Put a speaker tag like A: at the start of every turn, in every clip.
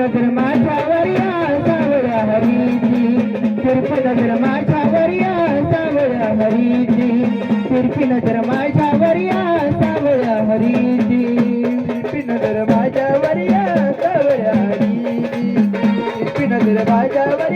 A: नजर माझ्यावर या सावळ्या हरीची. तिरकी नजर माझ्यावर या सावळ्या हरीची. तिरकी नजर माझ्यावर या सावळ्या हरीची. तिरकी नजर माझ्यावर या सावळ्या हरीची. तिरकी नजर माझ्यावर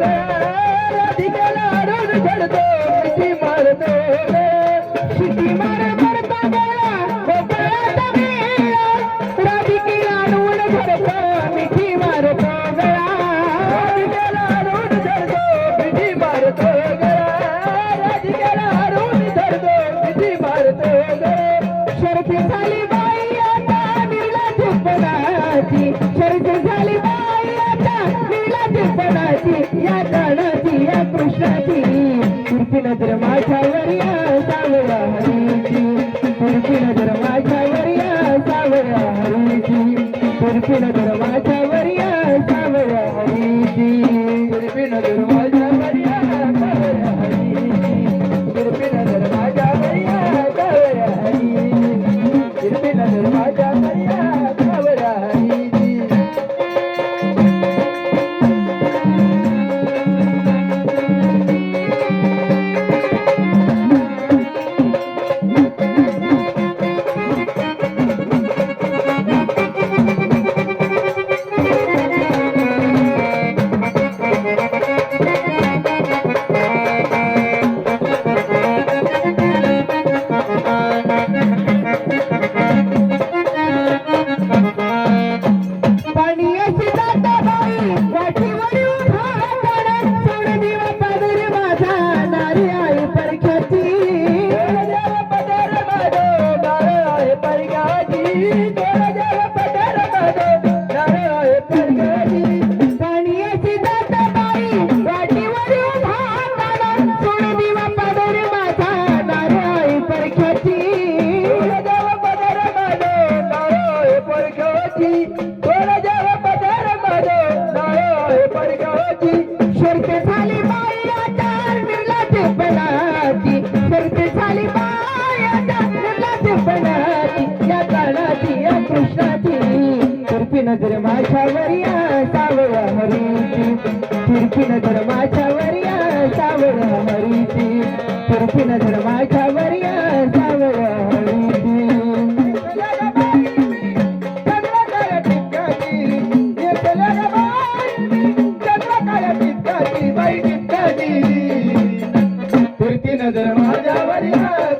A: ڌڪل ڇڏو مارو مارا ڪلا ڪرو ڇڏو Maria. पणाची या कानाची या कृष्णाची तिरपी नजर माझ्यावर या. सावळ्या हरीची तिरपी नजर माझ्यावर या सावळ्या हरीची तिरपी नजर माझ्यावर सावळ्या हरीची तिरपी नजर माझ्यावर